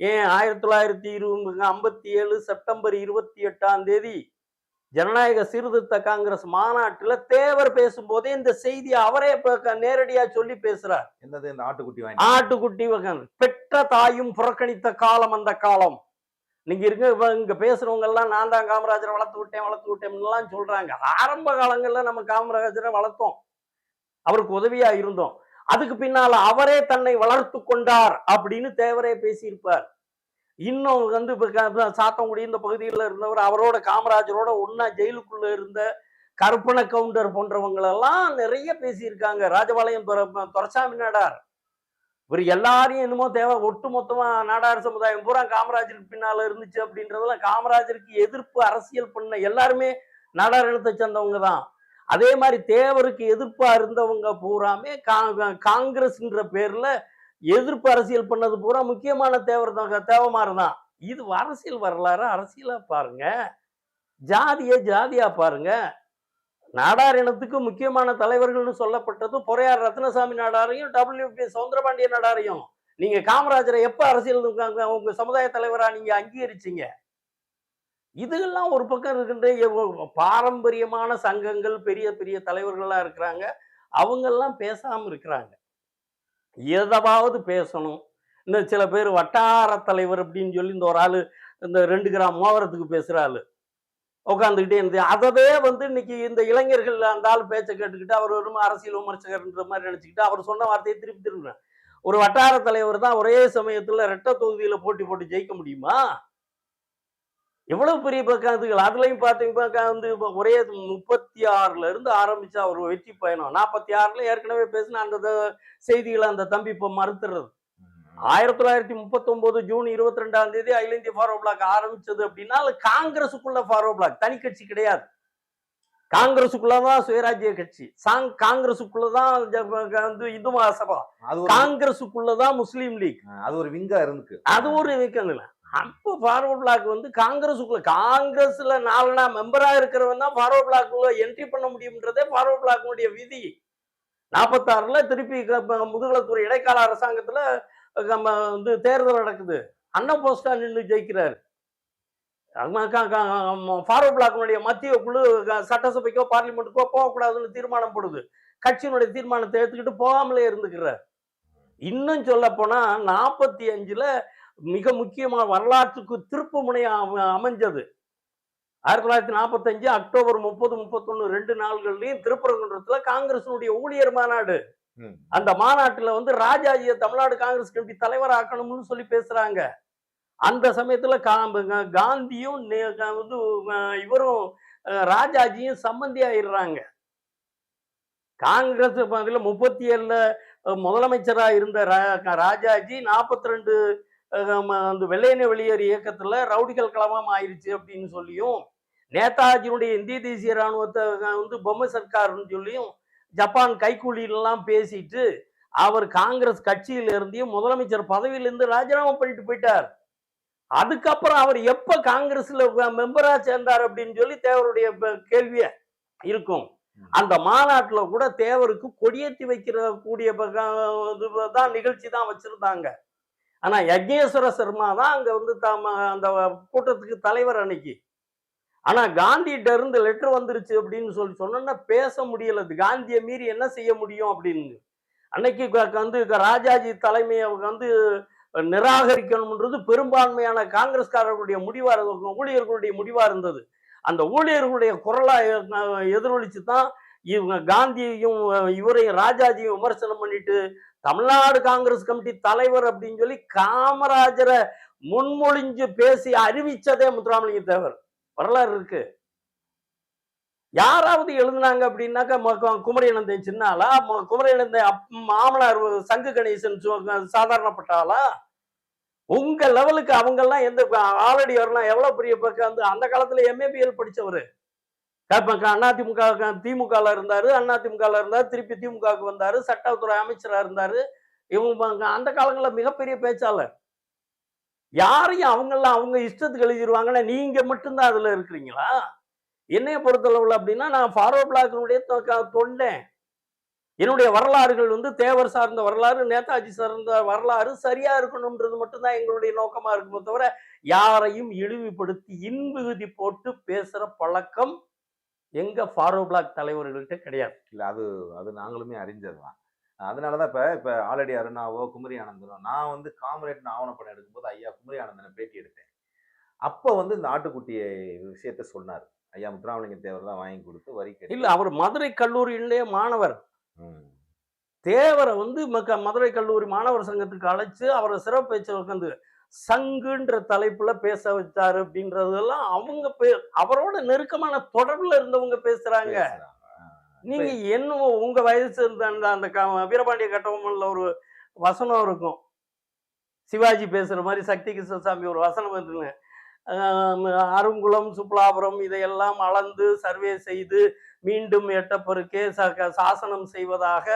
ஏன் ஆயிரத்தி தொள்ளாயிரத்தி இருபது ஐம்பத்தி ஏழு செப்டம்பர் இருபத்தி எட்டாம் தேதி ஜனநாயக சீர்திருத்த காங்கிரஸ் மாநாட்டுல தேவர் பேசும்போதே இந்த செய்தியை அவரே நேரடியா சொல்லி பேசுறார். என்னது இந்த ஆட்டுக்குட்டி வாங்கி? ஆட்டுக்குட்டி பெற்ற தாயும் புறக்கணித்த காலம் அந்த காலம். நீங்க இருக்க இங்க பேசுறவங்க எல்லாம் நான் தான் காமராஜரை வளர்த்து விட்டேன் வளர்த்து விட்டேன்லாம் சொல்றாங்க. ஆரம்ப காலங்கள்ல நம்ம காமராஜரை வளர்த்தோம். அவருக்கு உதவியா இருந்தோம். அதுக்கு பின்னால அவரே தன்னை வளர்த்து கொண்டார் அப்படின்னு தேவரே பேசியிருப்பார். இன்னும் வந்து இப்போ சாத்தங்குடி இந்த பகுதியில் இருந்தவர் அவரோட காமராஜரோட ஒன்னா ஜெயிலுக்குள்ள இருந்த கற்பனை கவுண்டர் போன்றவங்களெல்லாம் நிறைய பேசியிருக்காங்க. ராஜபாளையம் துர- துரைசாமி நாடார். இவர் எல்லாரையும் என்னமோ தேவை ஒட்டு மொத்தமாக நாடார் சமுதாயம் பூரா காமராஜருக்கு பின்னால் இருந்துச்சு அப்படின்றதெல்லாம் காமராஜருக்கு எதிர்ப்பு அரசியல் பண்ண எல்லாருமே நாடார் இனத்தை சேர்ந்தவங்க தான். அதே மாதிரி தேவருக்கு எதிர்ப்பாக இருந்தவங்க பூராமே கா- காங்கிரஸ்ன்ற பேரில் எதிர்ப்பு அரசியல் பண்ணது பூரா முக்கியமான தேவர் தான் தேவமாறு தான். இது அரசியல் வரலாறு அரசியலா பாருங்க. ஜாதியை ஜாதியா பாருங்க. நாடார் இனத்துக்கு முக்கியமான தலைவர்கள்னு சொல்லப்பட்டது பொறையார் ரத்னசாமி நாடாரையும் டபிள்யூபி சவுந்தரபாண்டிய நாடாரையும். நீங்க காமராஜரை எப்ப அரசியல் உங்க- சமுதாய தலைவரா நீங்க அங்கீகரிச்சீங்க? இதுகெல்லாம் ஒரு பக்கம் இருக்கின்ற பாரம்பரியமான சங்கங்கள் பெரிய பெரிய தலைவர்கள்லாம் இருக்கிறாங்க. அவங்கெல்லாம் பேசாம இருக்கிறாங்க. எதாவது பேசணும். இன்னும் சில பேர் வட்டார தலைவர் அப்படின்னு சொல்லி இந்த ஒரு ஆள் இந்த ரெண்டு கிராம் மோதிரத்துக்கு பேசுகிற ஆள் உட்காந்துக்கிட்டே இருந்து அதவே வந்து இன்னைக்கு இந்த இளைஞர்கள் அந்த ஆள் பேச்சை கேட்டுக்கிட்டு அவர் ஒரு அரசியல் விமர்சகர்ன்ற மாதிரி நினச்சிக்கிட்டு அவர் சொன்ன வார்த்தையை திருப்பி திரும்ப ஒரு வட்டார தலைவர் தான் ஒரே சமயத்தில் ரெட்ட தொகுதியில் போட்டி போட்டு ஜெயிக்க முடியுமா? எவ்வளவு பெரிய பக்கத்துகள் அதுலயும் பாத்தீங்கன்னா வந்து ஒரே முப்பத்தி ஆறுல இருந்து ஆரம்பிச்சா ஒரு வெற்றி பயணம். நாற்பத்தி ஆறுல ஏற்கனவே பேசின அந்த செய்திகளை அந்த தம்பி இப்ப மறுத்துறது ஆயிரத்தி தொள்ளாயிரத்தி முப்பத்தி ஒன்பது ஜூன் இருபத்தி ரெண்டாம் தேதி அகில இந்திய ஃபார்வர்ட் பிளாக் ஆரம்பிச்சது அப்படின்னா காங்கிரஸுக்குள்ள ஃபார்வர்ட் பிளாக் தனி கட்சி கிடையாது. காங்கிரஸுக்குள்ளதான் சுயராஜ்ய கட்சி. சாங் காங்கிரஸுக்குள்ளதான் வந்து இந்து மகாசபா. காங்கிரஸுக்குள்ளதான் முஸ்லீம் லீக். அது ஒரு விங்கா இருந்துக்கு அது ஒரு வீக்கம் இல்லை. அப்போ ஃபார்வர்ட் பிளாக் வந்து காங்கிரஸுக்குள்ள காங்கிரஸ்ல நாலனா மெம்பரா இருக்கிறவன் தான் ஃபார்வர்ட் பிளாக்குள்ள என்ட்ரி பண்ண முடியும்ன்றதே ஃபார்வர்ட் பிளாக்குடைய விதி. நாற்பத்தாறுல திருப்பி முதுகலத்துறை முதுகலத்தூர் இடைக்கால அரசாங்கத்துல நம்ம வந்து தேர்தல் நடக்குது. அண்ணா போஸ்டா நின்று ஜெயிக்கிறாரு. ஃபார்வர்ட் பிளாக்கினுடைய மத்திய குழு சட்டசபைக்கோ பார்லிமெண்ட்டுக்கோ போகக்கூடாதுன்னு தீர்மானம் போடுது. கட்சியினுடைய தீர்மானத்தை எடுத்துக்கிட்டு போகாமலே இருந்துக்கிறார். இன்னும் சொல்ல போனா நாற்பத்தி அஞ்சுல மிக முக்கியமான வரலாற்றுக்கு திருப்பு முனையா அம- அமைஞ்சது. ஆயிரத்தி தொள்ளாயிரத்தி நாற்பத்தஞ்சு அக்டோபர் முப்பது முப்பத்தொன்னு ரெண்டு நாள்கள்லயும் திருப்பரங்குன்றத்துல காங்கிரசினுடைய ஊழியர் மாநாடு. அந்த மாநாட்டுல வந்து ராஜாஜியை தமிழ்நாடு காங்கிரஸ் கமிட்டி தலைவர் ஆக்கணும்னு சொல்லி பேசுறாங்க. அந்த சமயத்துல காந்தியும் வந்து இவரும் ராஜாஜியும் சம்பந்தி ஆயிடுறாங்க. காங்கிரஸ் முப்பத்தி ஏழுல முதலமைச்சரா இருந்த ராஜாஜி நாற்பத்தி ரெண்டு அந்த வெள்ளையனே வெளியேறு இயக்கத்துல ரவுடிகள் கலவரம் ஆயிருச்சு அப்படின்னு சொல்லியும் நேதாஜியினுடைய இந்திய தேசிய ராணுவத்தை அஹ், வந்து பொம்மை சர்க்கார்னு சொல்லியும் ஜப்பான் கைக்கூலிலாம் பேசிட்டு அவர் காங்கிரஸ் கட்சியில இருந்தையும் முதலமைச்சர் பதவியிலிருந்து ராஜினாமா பண்ணிட்டு போயிட்டார். அதுக்கப்புறம் அவர் எப்ப காங்கிரஸ்ல மெம்பரா சேர்ந்தார் அப்படின்னு சொல்லி தேவருடைய கேள்விய இருக்கும். அந்த மாநாட்டுல கூட தேவருக்கு கொடியேற்றி வைக்கிற கூடிய தான் நிகழ்ச்சி தான் வச்சிருந்தாங்க. ஆனா யக்னேஸ்வர சர்மா தான் அங்க வந்து தாம அந்த கூட்டத்துக்கு தலைவர் அன்னைக்கு. ஆனா காந்திகிட்ட இருந்து லெட்டர் வந்துருச்சு அப்படின்னு சொல்லி சொன்னோன்னா பேச முடியல. காந்தியை மீறி என்ன செய்ய முடியும் அப்படின்னு. அன்னைக்கு வந்து ராஜாஜி தலைமையை வந்து நிராகரிக்கணும்ன்றது பெரும்பான்மையான காங்கிரஸ்காரர்களுடைய முடிவாக இருந்தது ஊழியர்களுடைய முடிவாக இருந்தது. அந்த ஊழியர்களுடைய குரலா எதிரொலிச்சு தான் இவங்க காந்தியையும் இவரையும் ராஜாஜியும் விமர்சனம் பண்ணிட்டு தமிழ்நாடு காங்கிரஸ் கமிட்டி தலைவர் அப்படின்னு சொல்லி காமராஜரை முன்மொழிஞ்சு பேசி அறிவிச்சதே முத்துராமலிங்க தேவர். வரலாறு இருக்கு. யாராவது எழுதுனாங்க அப்படின்னாக்கா ம- குமரியனந்தன் சின்னாலா ம- குமரியனந்தன் அப்- மாமனார் சங்கு கணேசன் சு- சாதாரணப்பட்ட ஆளா? உங்க லெவலுக்கு அவங்க எல்லாம் எந்த ஆல்ரெடி வரலாம் எவ்வளவு பெரிய பக்கம் அந்த காலத்துல எம்ஏபிஎல் படிச்சவரு? அதிமுக திமுகல இருந்தாரு அதிமுகல இருந்தார் திருப்பி திமுகவுக்கு வந்தாரு சட்டத்துறை அமைச்சரா இருந்தாரு. இவங்க அந்த காலங்களில் மிகப்பெரிய பேச்சாளர். யாரையும் அவங்கெல்லாம் அவங்க இஷ்டத்துக்கு எழுதிடுவாங்கன்னா நீங்க மட்டும்தான் அதுல இருக்கிறீங்களா? என்னைய பொறுத்தளவுல அப்படின்னா நான் ஃபார்வர்ட் பிளாக்கினுடைய தொண்டேன். என்னுடைய வரலாறுகள் வந்து தேவர் சார்ந்த வரலாறு நேதாஜி சார்ந்த வரலாறு சரியா இருக்கணும்ன்றது மட்டும்தான் எங்களுடைய நோக்கமா இருக்குமே தவிர யாரையும் இழிவுபடுத்தி இன்விகுதி போட்டு பேசுற பழக்கம் எங்க ஃபாரோ பிளாக் தலைவர்கள்ட்ட கிடையாது. இல்ல அது அது நாங்களுமே அறிஞ்சதுதான். அதனாலதான் இப்ப இப்ப ஆல்ரெடி அருணாவோ குமரி ஆனந்தனோ நான் வந்து காமரேட்னு ஆவணப்படம் எடுக்கும்போது ஐயா குமரி ஆனந்தனை பேட்டி எடுத்தேன். அப்ப வந்து இந்த ஆட்டுக்குட்டியை விஷயத்த சொன்னார். ஐயா முத்துராமலிங்க தேவர் தான் வாங்கி கொடுத்து வரி இல்ல அவர் மதுரை கல்லூரியிலே மாணவர். தேவரை வந்து மக்க- மதுரை கல்லூரி மாணவர் சங்கத்துக்கு அழைச்சு அவரை சிறப்பு பேச்ச உட்காந்து சங்குன்ற தலைப்புல பேச வச்சாரு அப்படின்றதெல்லாம் அவங்க அவரோட நெருக்கமான தொடர்புல இருந்தவங்க பேசுறாங்க. நீங்க என்ன உங்க வயசு இருந்த அந்த அந்த வீரபாண்டிய கட்டபொம்மன்ல ஒரு வசனம் இருக்கும் சிவாஜி பேசுற மாதிரி சக்தி கிருஷ்ணசாமி ஒரு வசனம் வந்துங்க அருங்குளம் சுப்லாபுரம் இதையெல்லாம் அளந்து சர்வே செய்து மீண்டும் எட்டப்பெருக்கே சாசனம் செய்வதாக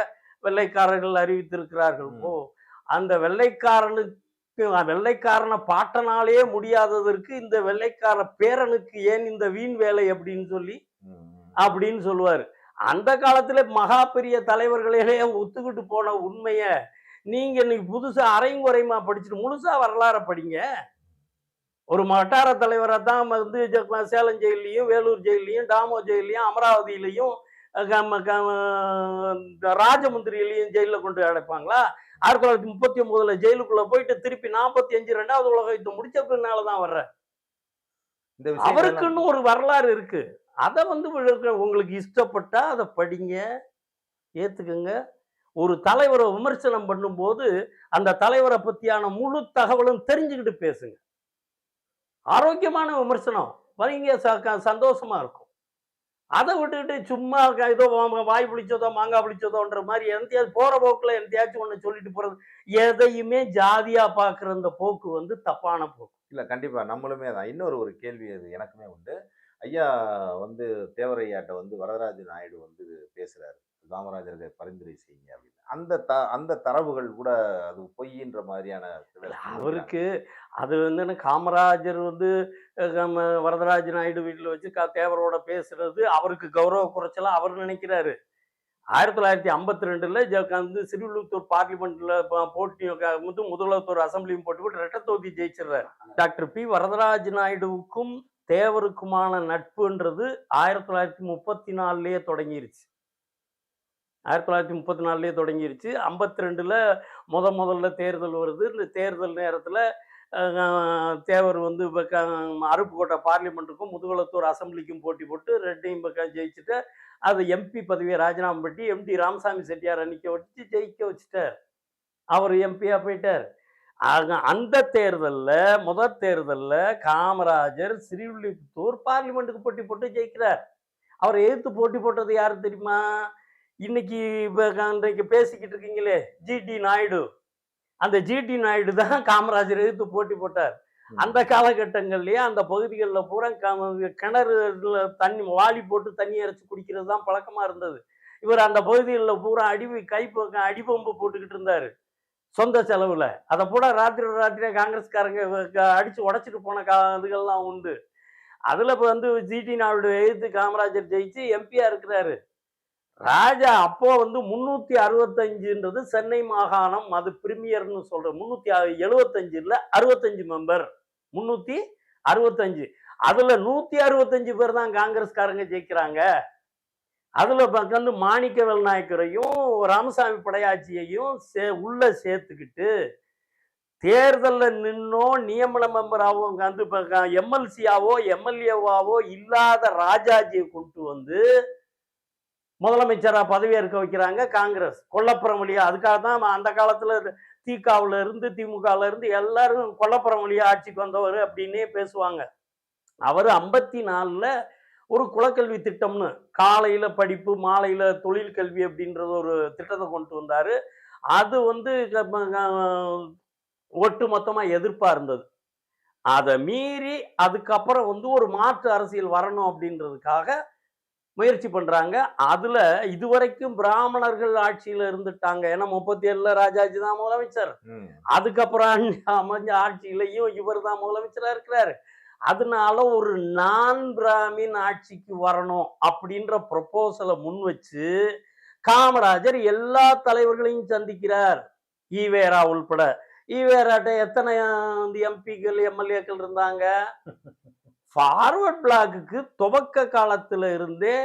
வெள்ளைக்காரர்கள் அறிவித்திருக்கிறார்கள். ஓ அந்த வெள்ளைக்காரனுக்கு வெள்ளைக்காரனை பாட்டனாலே முடியாததற்கு இந்த வெள்ளைக்கார பேரனுக்கு ஏன் இந்த வீண் வேலை அப்படின்னு சொல்லி. அப்படின்னு சொல்லுவாரு. அந்த காலத்துல மகா பெரிய தலைவர்களே ஒத்துக்கிட்டு போன உண்மைய நீங்க இன்னைக்கு புதுசா அரையும் குறையுமா படிச்சுட்டு முழுசா வரலாற படிங்க. ஒரு வட்டார தலைவரை தான் வந்து சேலம் ஜெயிலையும் வேலூர் ஜெயிலையும் டாமோ ஜெயிலையும் அமராவதியிலையும் ராஜமுந்திரியிலையும் ஜெயில கொண்டு அடைப்பாங்களா? ஆயிரத்தி தொள்ளாயிரத்தி முப்பத்தி ஒன்பதுல ஜெயிலுக்குள்ள போயிட்டு திருப்பி நாற்பத்தி அஞ்சு ரெண்டாவது உலக யுத்தம் முடிச்ச பின்னாலதான் வர்ற. இந்த அவருக்குன்னு ஒரு வரலாறு இருக்கு. அதை வந்து உங்களுக்கு- இஷ்டப்பட்டா அதை படிங்க ஏத்துக்கங்க. ஒரு தலைவரை விமர்சனம் பண்ணும்போது அந்த தலைவரை பத்தியான முழு தகவலும் தெரிஞ்சுக்கிட்டு பேசுங்க. ஆரோக்கியமான விமர்சனம். வைங்க ச- க- சந்தோஷமா இருக்கும். அதை விட்டுக்கிட்டு சும்மா வா- வாய் பிடிச்சதோ மாங்காய் பிடிச்சதோன்ற மாதிரி எந்தையாவது போற போக்குல எந்தையாச்சும் ஒண்ணு சொல்லிட்டு போறது எதையுமே ஜாதியா பாக்குற அந்த போக்கு வந்து தப்பான போக்கு. இல்ல கண்டிப்பா நம்மளுமே தான். இன்னொரு ஒரு கேள்வி அது எனக்குமே உண்டு. ஐயா வந்து தேவரையாட்ட வந்து வரதராஜ நாயுடு வந்து பேசுறாரு. காமராஜருக்கு பரிந்துரை செய்யுங்க அப்படின்னு. அந்த த அந்த தரவுகள் கூட அது பொய்ன்ற மாதிரியான அவருக்கு அது வந்து காமராஜர் வந்து நம்ம வரதராஜ நாயுடு வீட்டில் வச்சு க தேவரோட பேசுறது அவருக்கு கௌரவ குறைச்சலா அவர் நினைக்கிறாரு. ஆயிரத்தி தொள்ளாயிரத்தி ஐம்பத்தி ரெண்டுல வந்து சிறுவிழுத்தூர் பார்லிமெண்ட்ல போட்டியும் போட்டி க- வந்து முதல்வத்தூர் அசம்பிளியும் போட்டு ரெட்ட தொகுதி ஜெயிச்சிடுறாரு. Doctor P. வரதராஜ நாயுடுவுக்கும் தேவருக்குமான நட்புன்றது ஆயிரத்தி தொள்ளாயிரத்தி முப்பத்தி நாலுலேயே தொடங்கிருச்சு. ஆயிரத்தி தொள்ளாயிரத்தி முப்பத்தி நாலுலேயே தொடங்கிருச்சு. ஐம்பத்தி ரெண்டுல முத முதல்ல தேர்தல் வருது. இந்த தேர்தல் நேரத்துல தேவர் வந்து இப்போ அருப்புக்கோட்டை பார்லிமெண்ட்டுக்கும் முதுகுளத்தூர் அசம்பிளிக்கும் போட்டி போட்டு ரெண்டையும் பக்கம் ஜெயிச்சுட்டு அது எம்பி பதவியை ராஜினாமா பண்ணி எம்டி ராமசாமி செட்டியார் நிற்க வச்சு ஜெயிக்க வச்சுட்டார். அவர் எம்பியா போயிட்டார். ஆக அந்த தேர்தலில் முதல் தேர்தலில் காமராஜர் ஸ்ரீவில்லிபுத்தூர் பார்லிமெண்ட்டுக்கு போட்டி போட்டு ஜெயிக்கிறார். அவர் எதிர்த்து போட்டி போட்டது யார் தெரியுமா? இன்னைக்கு இப்போ இன்றைக்கு பேசிக்கிட்டு இருக்கீங்களே ஜிடி நாயுடு. அந்த ஜிடி நாயுடு தான் காமராஜர் எதிர்த்து போட்டி போட்டார். அந்த காலகட்டங்கள்லயே அந்த பகுதிகளில் பூரா கிணறுல தண்ணி வாளி போட்டு தண்ணி இறைச்சி குடிக்கிறது தான் பழக்கமா இருந்தது. இவர் அந்த பகுதிகளில் பூரா அடி கை அடிபம்பு போட்டுக்கிட்டு இருந்தாரு. சொந்த செலவுல. அதை பூரா ராத்திரி ராத்திரி காங்கிரஸ்காரங்க அடிச்சு உடைச்சிட்டு போன கா இதுகள்லாம் உண்டு. அதுல இப்ப வந்து ஜிடி நாயுடு எதிர்த்து காமராஜர் ஜெயிச்சு எம்பியா இருக்கிறாரு. ராஜா அப்போ வந்து முன்னூத்தி அறுபத்தஞ்சுன்றது சென்னை மாகாணம் அது பிரிமியர்னு சொல்ற முன்னூத்தி எழுபத்தஞ்சு இல்ல அறுபத்தஞ்சு மெம்பர் முன்னூத்தி அறுபத்தஞ்சு. அதுல நூத்தி அறுபத்தஞ்சு பேர் தான் காங்கிரஸ்காரங்க ஜெயிக்கிறாங்க. அதுல பக்கம் வந்து மாணிக்கவேல் நாயக்கரையும் ராமசாமி படையாச்சியையும் சே உள்ள சேர்த்துக்கிட்டு தேர்தலில் நின்னோ நியமன மெம்பராகவோ வந்து எம்எல்சியாவோ எம்எல்ஏவாவோ இல்லாத ராஜாஜியை கொண்டு வந்து முதலமைச்சராக பதவியேற்க வைக்கிறாங்க காங்கிரஸ். கொல்லப்புறம் வழியா அதுக்காக தான் அந்த காலத்தில் திகாவுல இருந்து திமுகவில் இருந்து எல்லாரும் கொல்லப்புறம் வழியா ஆட்சிக்கு வந்தவர் அப்படின்னே பேசுவாங்க. அவர் ஐம்பத்தி நாலில் ஒரு குலக்கல்வி திட்டம்னு காலையில் படிப்பு மாலையில் தொழில் கல்வி அப்படின்றது ஒரு திட்டத்தை கொண்டு வந்தார். அது வந்து ஒட்டு மொத்தமாக எதிர்ப்பாக இருந்தது. அதை மீறி அதுக்கப்புறம் வந்து ஒரு மாற்று அரசியல் வரணும் அப்படின்றதுக்காக முயற்சி பண்றாங்க. அதுல இதுவரைக்கும் பிராமணர்கள் ஆட்சியில இருந்துட்டாங்க. ஏன்னா முப்பத்தி ஏழுல ராஜாஜி தான் முதலமைச்சர். அதுக்கப்புறம் அமைஞ்ச ஆட்சியிலையும் இவர் தான் முதலமைச்சரா இருக்கிறாரு. அதனால ஒரு நான் பிராமின் ஆட்சிக்கு வரணும் அப்படின்ற ப்ரொபோசலை முன் வச்சு காமராஜர் எல்லா தலைவர்களையும் சந்திக்கிறார். ஈவேரா உள்பட. ஈவேராட்ட எத்தனை எம்பிக்கள் எம்எல்ஏக்கள் இருந்தாங்க? ஃபார்வர்ட் பிளாக்குக்கு துவக்க காலத்தில் இருந்தே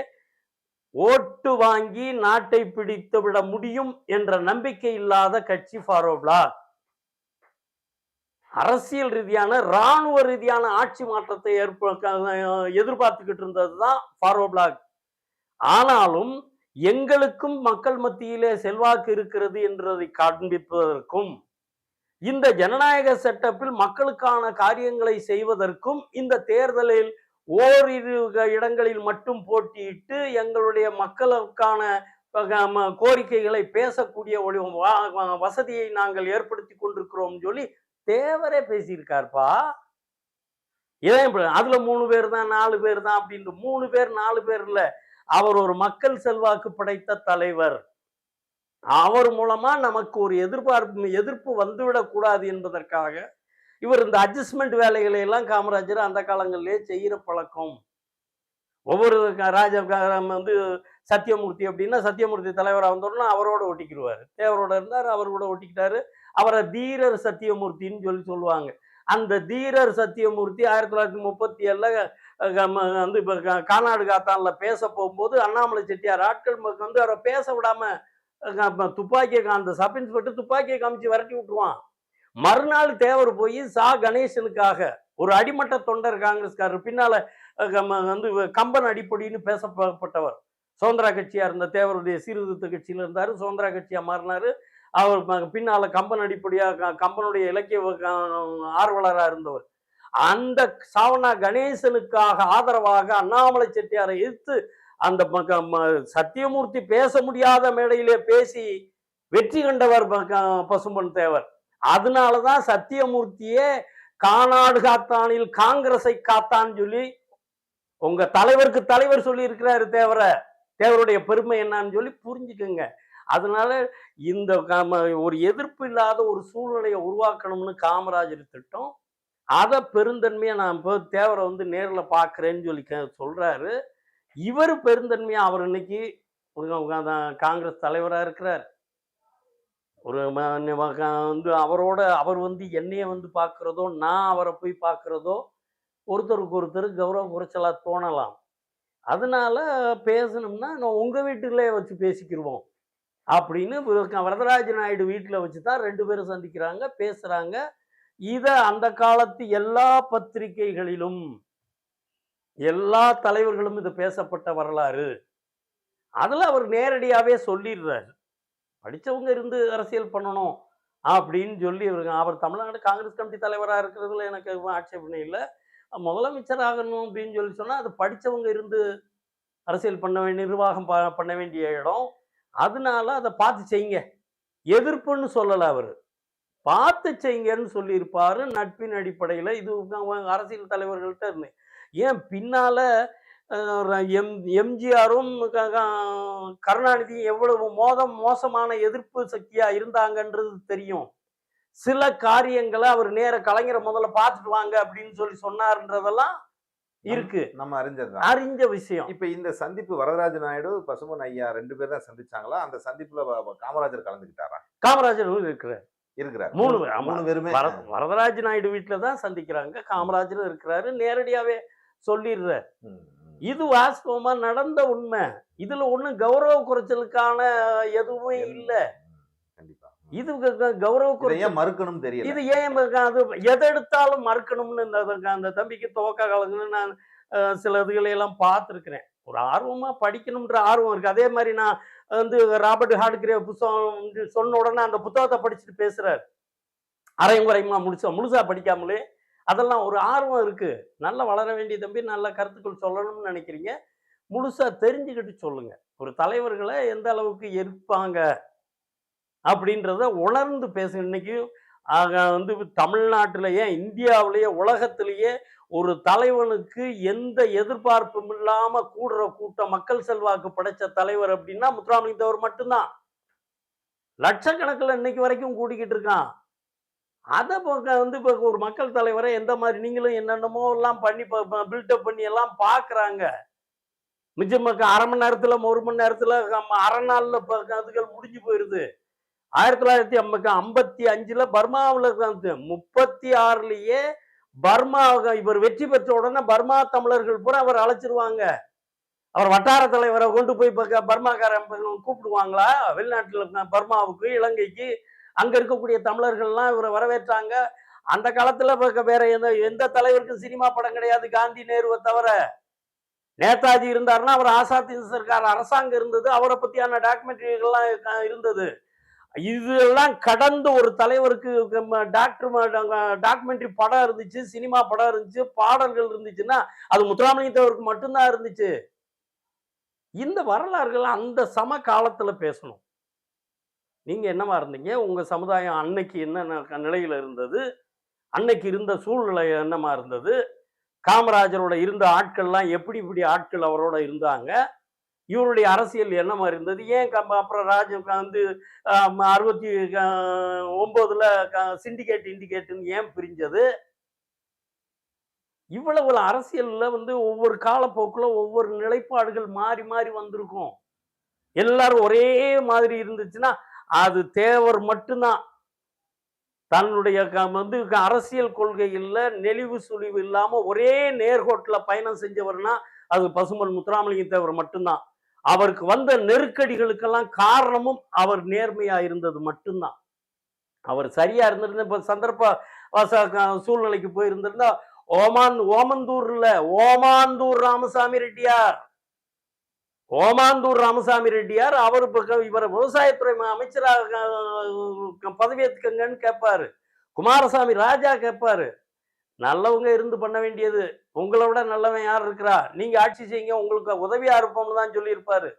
ஓட்டு வாங்கி நாட்டை பிடித்து விட முடியும் என்ற நம்பிக்கை இல்லாத கட்சி ஃபார்வர்ட் பிளாக் அரசியல் ரீதியான ராணுவ ரீதியான ஆட்சி மாற்றத்தை ஏற்ப எதிர்பார்த்துக்கிட்டு இருந்தது தான் ஃபார்வர்ட் பிளாக் ஆனாலும் எங்களுக்கும் மக்கள் மத்தியிலே செல்வாக்கு இருக்கிறது என்றதை காண்பிப்பதற்கும் இந்த ஜனநாயக செட்டப்பில் மக்களுக்கான காரியங்களை செய்வதற்கும் இந்த தேர்தலில் ஓரிரு இடங்களில் மட்டும் போட்டியிட்டு எங்களுடைய மக்களுக்கான கோரிக்கைகளை பேசக்கூடிய வசதியை நாங்கள் ஏற்படுத்தி கொண்டிருக்கிறோம் சொல்லி தேவரே பேசியிருக்காருப்பா. ஏன் அதுல மூணு பேர் தான் நாலு பேர் தான் அப்படின்ட்டு மூணு பேர் நாலு பேர் இல்ல. அவர் ஒரு மக்கள் செல்வாக்கு படைத்த தலைவர். அவர் மூலமா நமக்கு ஒரு எதிர்பார்ப்பு எதிர்ப்பு வந்துவிடக்கூடாது என்பதற்காக இவர் இந்த அட்ஜஸ்ட்மெண்ட் வேலைகளை எல்லாம் காமராஜர் அந்த காலங்களிலே செய்கிற பழக்கம். ஒவ்வொரு க- ராஜ வந்து சத்தியமூர்த்தி அப்படின்னா சத்தியமூர்த்தி தலைவராக வந்தோடனே அவரோட ஒட்டிக்கிடுவார் தேவரோட இருந்தார் அவர் கூட ஒட்டிக்கிட்டாரு. அவரை தீரர் சத்தியமூர்த்தின்னு சொல்லி சொல்லுவாங்க. அந்த தீரர் சத்தியமூர்த்தி ஆயிரத்தி தொள்ளாயிரத்தி முப்பத்தி ஏழுல வந்து இப்போ கானாடு காத்தான்ல பேச போகும்போது அண்ணாமலை செட்டியார் ஆட்கள் வந்து அவரை பேச விடாம துப்பாக்கியை அந்த சப் இன்ஸ்பெக்டர் துப்பாக்கியை காமிச்சு விரட்டி விட்டுருவான். மறுநாள் தேவர் போய் சா கணேசனுக்காக ஒரு அடிமட்ட தொண்டர் காங்கிரஸ்காரர் பின்னால வந்து கம்பன் அடிப்படின்னு பேசப்பட்டவர். சுதந்திரா கட்சியா இருந்த தேவருடைய சீர்திருத்த கட்சியில இருந்தாரு சுதந்திரா கட்சியா மாறினாரு. அவர் பின்னால் பின்னால கம்பன் அடிப்படையா க- கம்பனுடைய இலக்கிய க- ஆர்வலரா இருந்தவர். அந்த சாவனா கணேசனுக்காக ஆதரவாக அண்ணாமலை செட்டியாரை எதிர்த்து அந்த ம- க- ம- சத்தியமூர்த்தி பேச முடியாத மேடையிலே பேசி வெற்றி கண்டவர் ப- க- தேவர். அதனாலதான் சத்தியமூர்த்தியே கானாடு காத்தானில் காங்கிரஸை காத்தான் சொல்லி உங்க தலைவருக்கு தலைவர் சொல்லி இருக்கிறாரு தேவர தேவருடைய பெருமை என்னன்னு சொல்லி புரிஞ்சுக்குங்க. அதனால இந்த ஒரு எதிர்ப்பு இல்லாத ஒரு சூழ்நிலையை உருவாக்கணும்னு காமராஜர் திட்டம் அதை பெருந்தன்மையை நான் இப்போ தேவரை வந்து நேரில் பார்க்குறேன்னு சொல்லி கே- இவர் பெருந்தன்மையா? அவர் இன்னைக்கு காங்கிரஸ் தலைவராக இருக்கிறார். ஒரு வந்து அவரோட அவர் வந்து என்னைய வந்து பார்க்குறதோ நான் அவரை போய் பார்க்குறதோ ஒருத்தருக்கு ஒருத்தர் கௌரவ குறைச்சலாக தோணலாம். அதனால பேசணும்னா நான் உங்கள் வீட்டுக்களே வச்சு பேசிக்கிடுவோம் அப்படின்னு வரதராஜ நாயுடு வீட்டில் வச்சு தான் ரெண்டு பேரும் சந்திக்கிறாங்க பேசுகிறாங்க இதை அந்த காலத்து எல்லா பத்திரிகைகளிலும் எல்லா தலைவர்களும் இது பேசப்பட்ட வரலாறு. அதில் அவர் நேரடியாகவே சொல்லிடுறாரு. படித்தவங்க இருந்து அரசியல் பண்ணணும் அப்படின்னு சொல்லி இவருங்க அவர் தமிழ்நாடு காங்கிரஸ் கமிட்டி தலைவராக இருக்கிறதுல எனக்கு எதுவும் ஆட்சேபனை இல்லை. முதலமைச்சர் ஆகணும் அப்படின்னு சொல்லி சொன்னால் அது படித்தவங்க இருந்து அரசியல் பண்ண வேண்டிய நிர்வாகம் ப- பண்ண வேண்டிய இடம். அதனால அதை பார்த்து செய்யுங்க. எதிர்ப்புன்னு சொல்லலை அவர். பார்த்து செய்யுங்கன்னு சொல்லியிருப்பாரு. நட்பின் அடிப்படையில் இது அவங்க அரசியல் தலைவர்கள்ட்ட இருந்து. ஏன் பின்னால எம் எம்ஜிஆரும் கருணாநிதியும் எவ்வளவு மோதம் மோசமான எதிர்ப்பு சக்தியா இருந்தாங்கன்றது தெரியும். சில காரியங்களை அவர் நேர கலைஞரை முதல்ல பார்த்துட்டு வாங்க அப்படின்னு சொல்லி சொன்னாருன்றதெல்லாம் இருக்கு. நம்ம அறிஞ்சதுதான் அறிஞ்ச விஷயம். இப்ப இந்த சந்திப்பு வரதராஜ நாயுடு பசுமன் ஐயா ரெண்டு பேர் தான் சந்திச்சாங்களா? அந்த சந்திப்புல காமராஜர் கலந்துக்கிட்டாரா? காமராஜர் இருக்கிறார். இருக்கிறார். மூணு. மூணு பேருமே. வர வரதராஜ நாயுடு வீட்டில் தான் சந்திக்கிறாங்க. காமராஜரும் இருக்கிறாரு. நேரடியாவே ம். இது வாஸ்தவமா நடந்த உண்மை. இதுல ஒண்ணும் கௌரவ குறைச்சலுக்கான எதுவுமே இல்ல. கண்டிப்பா. இது கௌரவ ஏன் மறுக்கணும் தெரியல. இது ஏன் அது எதை எடுத்தாலும் மறுக்கணும்னு அந்த தம்பிக்கு துவக்க காலங்கள்ல நான் சில இதுகளை எல்லாம் பார்த்துருக்கிறேன். ஒரு ஆர்வமா படிக்கணும்ன்ற ஆர்வம் இருக்கு. அதே மாதிரி நான் வந்து ராபர்ட் ஹார்ட்கிரே புத்தகம் சொன்ன உடனே அந்த புத்தகத்தை படிச்சுட்டு பேசுறாரு. அரையும் குறையுமா முழுசா முழுசா படிக்காமலே அதெல்லாம் ஒரு ஆர்வம் இருக்குது நல்லா வளர வேண்டிய தம்பி நல்ல கருத்துக்கள் சொல்லணும்னு நினைக்கிறீங்க. முழுசாக தெரிஞ்சுக்கிட்டு சொல்லுங்கள் ஒரு தலைவர்களை எந்த அளவுக்கு எதிர்ப்பாங்க? அப்படின்றத உணர்ந்து பேச இன்னைக்கும் ஆக வந்து தமிழ்நாட்டிலேயே இந்தியாவிலேயே உலகத்திலேயே ஒரு தலைவனுக்கு எந்த எதிர்பார்ப்பும் இல்லாமல் கூடுற கூட்டம் மக்கள் செல்வாக்கு படைச்ச தலைவர் அப்படின்னா முத்துராமலிங்கத்தவர் மட்டும்தான். லட்சக்கணக்கில் இன்னைக்கு வரைக்கும் கூடிக்கிட்டு இருக்கான். அதை வந்து இப்போ ஒரு மக்கள் தலைவரை எந்த மாதிரி நீங்களும் என்னென்னமோ எல்லாம் பண்ணி பில்டப் பண்ணி எல்லாம் பார்க்குறாங்க மிச்சம் அரை மணி நேரத்துல ஒரு மணி நேரத்துல நம்ம அரை நாள்ல அதுகள் முடிஞ்சு போயிடுது ஆயிரத்தி தொள்ளாயிரத்தி ஐம்பது ஐம்பத்தி அஞ்சுல பர்மாவில் முப்பத்தி ஆறுலயே பர்மா இவர் வெற்றி பெற்ற உடனே பர்மா தமிழர்கள் பூரா அவர் அழைச்சிருவாங்க. அவர் வட்டார தலைவரை கொண்டு போய் இப்ப பர்மாக்காரன் கூப்பிடுவாங்களா? வெளிநாட்டில் பர்மாவுக்கு இலங்கைக்கு அங்க இருக்கக்கூடிய தமிழர்கள்லாம் இவரை வரவேற்றாங்க. அந்த காலத்துல வேற எந்த எந்த தலைவருக்கும் சினிமா படம் கிடையாது. காந்தி நேருவை தவிர. நேதாஜி இருந்தாருன்னா அவர் ஆசாத் இந்து சர்க்கார் அரசாங்கம் இருந்தது. அவரை பத்தியான டாக்குமெண்ட்ரிகள்லாம் இருந்தது. இதெல்லாம் கடந்த ஒரு தலைவருக்கு டாக்டர் டாக்குமெண்ட்ரி படம் இருந்துச்சு சினிமா படம் இருந்துச்சு பாடல்கள் இருந்துச்சுன்னா அது முத்துராமலிங்கத்தவருக்கு மட்டும்தான் இருந்துச்சு. இந்த வரலாறுகள் அந்த சம காலத்துல பேசணும். நீங்கள் என்னவா இருந்தீங்க? உங்கள் சமுதாயம் அன்னைக்கு என்ன நிலையில் இருந்தது? அன்னைக்கு இருந்த சூழ்நிலை என்னமா இருந்தது? காமராஜரோட இருந்த ஆட்கள்லாம் எப்படி இப்படி ஆட்கள் அவரோட இருந்தாங்க? இவருடைய அரசியல் என்னமா இருந்தது? ஏன் க- அப்புறம் ராஜ வந்து அறுபத்தி ஆஹ், ஒன்பதுல சிண்டிகேட் இண்டிகேட்டுன்னு ஏன் பிரிஞ்சது? இவ்வளவு அரசியலில் வந்து ஒவ்வொரு காலப்போக்கில் ஒவ்வொரு நிலைப்பாடுகள் மாறி மாறி வந்திருக்கும். எல்லாரும் ஒரே மாதிரி இருந்துச்சுன்னா அது தேவர் மட்டும்தான். தன்னுடைய வந்து அரசியல் கொள்கையில் நெளிவு சுழிவு இல்லாமல் ஒரே நேர்கோட்டில் பயணம் செஞ்சவர்னா அது பசுமன் முத்துராமலிங்க தேவர் மட்டும்தான். அவருக்கு வந்த நெருக்கடிகளுக்கெல்லாம் காரணமும் அவர் நேர்மையா இருந்தது மட்டும்தான். அவர் சரியா இருந்திருந்த இப்ப சந்தர்ப்ப வாச சூழ்நிலைக்கு போயிருந்திருந்தா ஓமான் ஓமந்தூர்ல ஓமாந்தூர் ராமசாமி ரெட்டியார். ஓமாந்தூர் ராமசாமி ரெட்டியார் அவர் பக்கம் இவரை விவசாயத்துறை அமைச்சராக அஹ், கேட்பாரு குமாரசாமி ராஜா கேட்பாரு நல்லவங்க இருந்து பண்ண வேண்டியது. உங்களை விட நல்லவன் யார் இருக்கிறா? நீங்க ஆட்சி செய்யுங்க உங்களுக்கு உதவியா இருப்போம்னு தான் சொல்லியிருப்பாரு.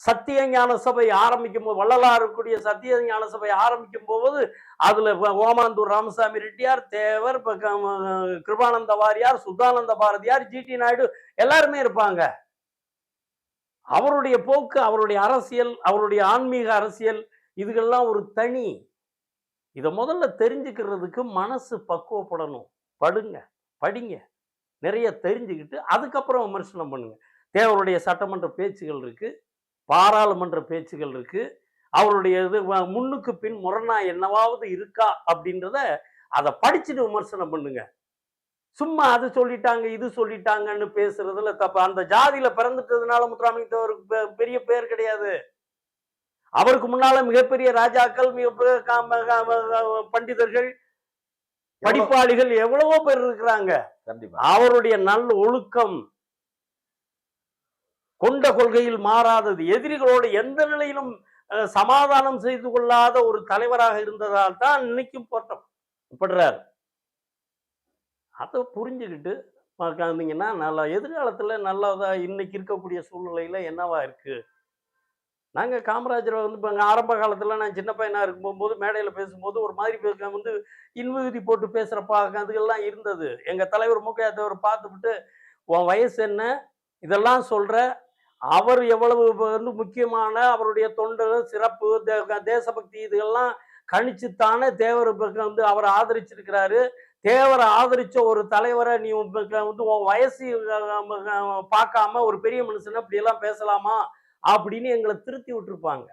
சத்திய ஞான சபை ஆரம்பிக்கும் போது வள்ளலார் கூடிய சத்திய ஞான சபை ஆரம்பிக்கும் போது அதுல ஓமாந்தூர் ராமசாமி ரெட்டியார் தேவர் இப்ப கிருபானந்த வாரியார் சுத்தானந்த பாரதியார் ஜிடி நாயுடு எல்லாருமே இருப்பாங்க. அவருடைய போக்கு அவருடைய அரசியல் அவருடைய ஆன்மீக அரசியல் இதுகெல்லாம் ஒரு தனி. இதை முதல்ல தெரிஞ்சுக்கிறதுக்கு மனசு பக்குவப்படணும். படுங்க படிங்க. நிறைய தெரிஞ்சுக்கிட்டு அதுக்கப்புறம் விமர்சனம் பண்ணுங்க. தேவருடைய சட்டமன்ற பேச்சுகள் இருக்கு பாராளுமன்ற பேச்சுகள் இருக்கு. அவருடைய இது வ- முன்னுக்கு பின் முரணா என்னவாவது இருக்கா அப்படின்றத அதை படிச்சுட்டு விமர்சனம் பண்ணுங்க. சும்மா அது சொல்லிட்டாங்க இது சொல்லிட்டாங்கன்னு பேசுறதுல தப்பு. அந்த ஜாதியில பிறந்துட்டதுனால முத்துராமலிங்கத்தவருக்கு பெரிய பேர் கிடையாது. அவருக்கு முன்னால மிகப்பெரிய ராஜாக்கள் பண்டிதர்கள் படிப்பாளிகள் எவ்வளவோ பேர் இருக்கிறாங்க. கண்டிப்பா. அவருடைய நல்ல ஒழுக்கம் கொண்ட கொள்கையில் மாறாதது. எதிரிகளோடு எந்த நிலையிலும் சமாதானம் செய்து கொள்ளாத ஒரு தலைவராக இருந்ததால் தான் இன்னைக்கும் போட்டப்படுறார் அதை புரிஞ்சுக்கிட்டு பார்க்காதீங்கன்னா நல்லா எதிர்காலத்தில் நல்லதாக இன்னைக்கு இருக்கக்கூடிய சூழ்நிலையில் என்னவா இருக்குது நாங்கள் காமராஜரை வந்து இப்போ ஆரம்ப காலத்தில் நான் சின்ன பையனாக இருக்கும்போது மேடையில் பேசும்போது ஒரு மாதிரி பேச- வந்து இன்விகுதி போட்டு பேசுகிற அதுகெல்லாம் இருந்தது. எங்கள் தலைவர் முக்கையா தலைவர் பார்த்துவிட்டு உன் வயசு என்ன? இதெல்லாம் சொல்கிற அவர் எவ்வளவு வந்து முக்கியமான அவருடைய தொண்டு சிறப்பு தேசபக்தி இதெல்லாம் கணிச்சுத்தானே தேவர் பக்கம் வந்து அவர் ஆதரிச்சிருக்கிறாரு. தேவரை ஆதரிச்ச ஒரு தலைவரை நீ வந்து உன் வயசு பார்க்காம ஒரு பெரிய மனுஷன் அப்படி எல்லாம் பேசலாமா அப்படின்னு எங்களை திருத்தி விட்டுருப்பாங்க.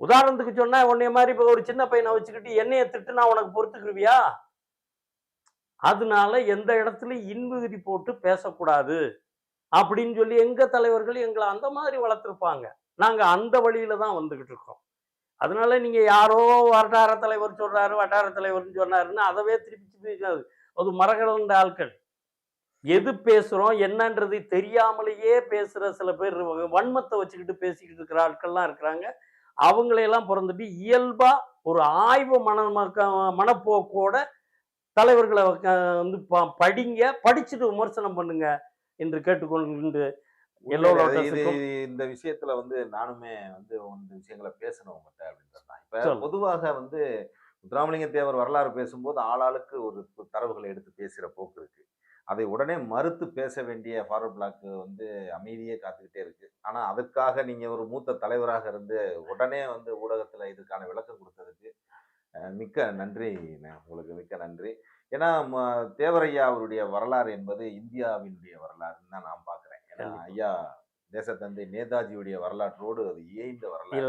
உதாரணத்துக்கு சொன்னா உன்னைய மாதிரி இப்ப ஒரு சின்ன பையனை வச்சுக்கிட்டு என்னைய நான் உனக்கு பொறுத்துக்கிருவியா? அதனால எந்த இடத்துல இன்விகுதி போட்டு பேசக்கூடாது அப்படின்னு சொல்லி எங்க தலைவர்கள் எங்களை அந்த மாதிரி வளர்த்துருப்பாங்க. நாங்க அந்த வழியில தான் வந்துகிட்டு இருக்கோம். அதனால நீங்க யாரோ வட்டார தலைவர் சொல்றாரு வட்டார தலைவர்னு சொன்னாருன்னு அதவே திருப்பி திருப்பி அது மரகடந்த ஆட்கள் எது பேசுறோம் என்னன்றது தெரியாமலேயே பேசுற சில பேர் வன்மத்தை வச்சுக்கிட்டு பேசிக்கிட்டு இருக்கிற ஆட்கள்லாம் இருக்கிறாங்க. அவங்களையெல்லாம் பிறந்துட்டு இயல்பா ஒரு ஆய்வு மன மக்க- மனப்போக்கோட தலைவர்களை வந்து ப- படிங்க படிச்சுட்டு விமர்சனம் பண்ணுங்க என்று கேட்டுக்கொண்டு இந்த விஷயத்துல வந்து நானுமே வந்து இந்த விஷயங்களை பேசணும் உங்ககிட்ட அப்படின்றது தான் இப்ப. பொதுவாக வந்து முத்துராமலிங்க தேவர் வரலாறு பேசும்போது ஆளாளுக்கு ஒரு தரவுகளை எடுத்து பேசுற போக்கு இருக்கு அதை உடனே மறுத்து பேச வேண்டிய ஃபார்வர்ட் பிளாக் வந்து அமைதியே காத்துக்கிட்டே இருக்கு ஆனா அதுக்காக நீங்க ஒரு மூத்த தலைவராக இருந்து உடனே வந்து ஊடகத்துல இதுக்கான விளக்கம் கொடுத்ததுக்கு மிக்க நன்றி. உங்களுக்கு மிக்க நன்றி ஏன்னா ம- தேவரையா அவருடைய வரலாறு என்பது இந்தியாவினுடைய வரலாறுன்னு தான் நான் பார்க்கிறேன். ஐயா தேசத்தந்தை நேதாஜியுடைய வரலாற்றோடு அது இயைந்த வரலாறு.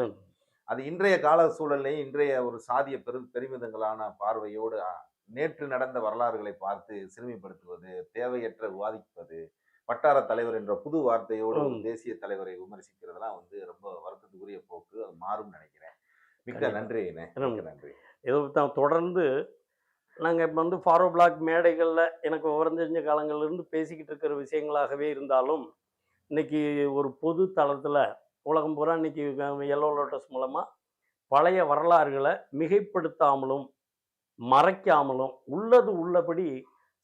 அது இன்றைய கால சூழலையும் இன்றைய ஒரு சாதிய பெரு பெருமிதங்களான பார்வையோடு நேற்று நடந்த வரலாறுகளை பார்த்து சிறுமிப்படுத்துவது தேவையற்ற விவாதிப்பது வட்டார தலைவர் என்ற புது வார்த்தையோடு. தேசிய தலைவரை விமர்சிக்கிறதெல்லாம் வந்து ரொம்ப வருத்தத்துக்குரிய போக்கு அது மாறும் நினைக்கிறேன். மிக்க. நன்றி. நன்றி. இதை தான் தொடர்ந்து நாங்கள் இப்போ வந்து ஃபாரோ பிளாக் மேடைகளில் எனக்கு விவரம் தெரிஞ்ச காலங்கள்லேருந்து பேசிக்கிட்டு இருக்கிற விஷயங்களாகவே இருந்தாலும் இன்னைக்கு ஒரு பொது தளத்தில் உலகம் பூரா இன்றைக்கி எல்லோ லோட்டஸ் மூலமாக பழைய வரலாறுகளை மிகைப்படுத்தாமலும் மறைக்காமலும் உள்ளது உள்ளபடி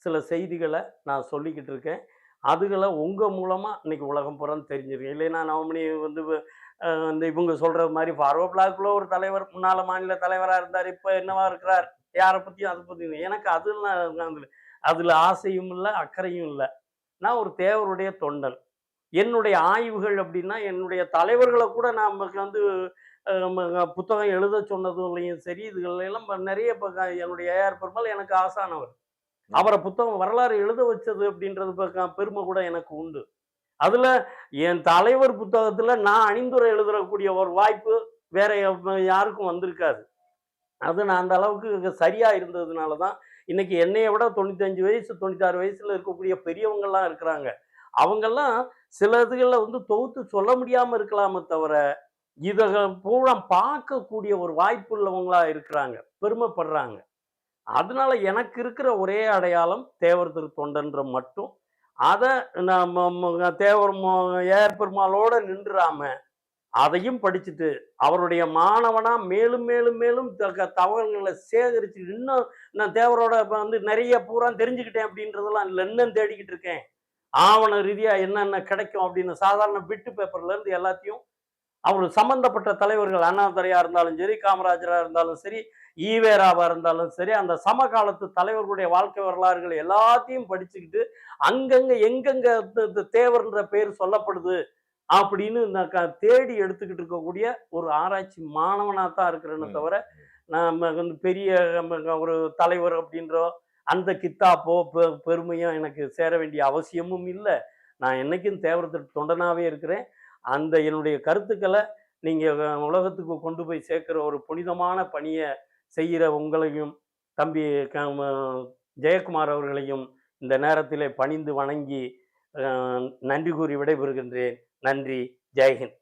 சில செய்திகளை நான் சொல்லிக்கிட்டு இருக்கேன். அதுகளை உங்கள் மூலமாக இன்னைக்கு உலகம் பூரா தெரிஞ்சிருக்கேன் இல்லைன்னா நவமணி வந்து இந்த இவங்க சொல்கிற மாதிரி ஃபாரோ பிளாக்ல ஒரு தலைவர் முன்னால் மாநில தலைவராக இருந்தார் இப்போ என்னவா இருக்கிறார்? யாரை பற்றியும் அதை பற்றியும் எனக்கு அதில் அதில் ஆசையும் இல்லை அக்கறையும் இல்லை. நான் ஒரு தேவருடைய தொண்டன். என்னுடைய ஆய்வுகள் அப்படின்னா என்னுடைய தலைவர்களை கூட நான் வந்து புத்தகம் எழுத சொன்னதுலையும் சரி இதுகளெல்லாம் நிறைய இப்போ என்னுடைய ஏஆர் பெருமாள் எனக்கு ஆசானவர். அவரை புத்தகம் வரலாறு எழுத வச்சது அப்படின்றது ப- பெருமை கூட எனக்கு உண்டு. அதில் என் தலைவர் புத்தகத்தில் நான் அணிந்துரை எழுதக்கூடிய ஒரு வாய்ப்பு வேற யாருக்கும் வந்திருக்காது. அது நான் அந்த அளவுக்கு சரியாக இருந்ததுனால தான் இன்னைக்கு என்னைய விட தொண்ணூத்தஞ்சு வயசு தொண்ணூத்தாறு வயசுல இருக்கக்கூடிய பெரியவங்கள்லாம் இருக்கிறாங்க. அவங்கெல்லாம் சில இதுகளில் வந்து தொகுத்து சொல்ல முடியாமல் இருக்கலாமே தவிர இதை பூரா பார்க்கக்கூடிய ஒரு வாய்ப்பு உள்ளவங்களா இருக்கிறாங்க பெருமைப்படுறாங்க. அதனால எனக்கு இருக்கிற ஒரே அடையாளம் தேவர் திரு தொண்டன்ற மட்டும். அதை நம்ம தேவர் மோ- ஏஆர் பெருமாளோட நின்றுறாம அதையும் படிச்சுட்டு அவருடைய மாணவனா மேலும் மேலும் மேலும் த- தகவல்களை சேகரிச்சு இன்னும் நான் தேவரோட வந்து நிறைய பூரா தெரிஞ்சுக்கிட்டேன் அப்படின்றதெல்லாம் இல்லை இன்னும் தேடிக்கிட்டு இருக்கேன். ஆவண ரீதியா என்னென்ன கிடைக்கும் அப்படின்னு சாதாரண பிட்டு பேப்பர்ல இருந்து எல்லாத்தையும் அவர் சம்பந்தப்பட்ட தலைவர்கள் அண்ணாதுரையா இருந்தாலும் சரி காமராஜரா இருந்தாலும் சரி ஈவேராவா இருந்தாலும் சரி அந்த சமகாலத்து தலைவர்களுடைய வாழ்க்கை வரலாறுகள் எல்லாத்தையும் படிச்சுக்கிட்டு அங்கங்க எங்கெங்க தேவர்ன்ற பேர் சொல்லப்படுது. அப்படின்னு நான் க- தேடி எடுத்துக்கிட்டு இருக்கக்கூடிய ஒரு ஆராய்ச்சி மாணவனா தான் இருக்கிறேன்னு. தவிர நம்ம வந்து பெரிய ஒரு தலைவர் அப்படின்றோ அந்த கித்தாப்போ பெ- பெருமையும் எனக்கு சேர வேண்டிய அவசியமும் இல்லை. நான் என்னைக்கும் தேவரத்திற்கு தொண்டனாவே இருக்கிறேன். அந்த என்னுடைய கருத்துக்களை நீங்கள் உலகத்துக்கு கொண்டு போய் சேர்க்கிற ஒரு புனிதமான பணியை செய்கிற உங்களையும் தம்பி ஜெயக்குமார் அவர்களையும் இந்த நேரத்திலே பணிந்து வணங்கி நன்றி கூறி விடைபெறுகின்றேன். நன்றி. ஜெய்ஹிந்த்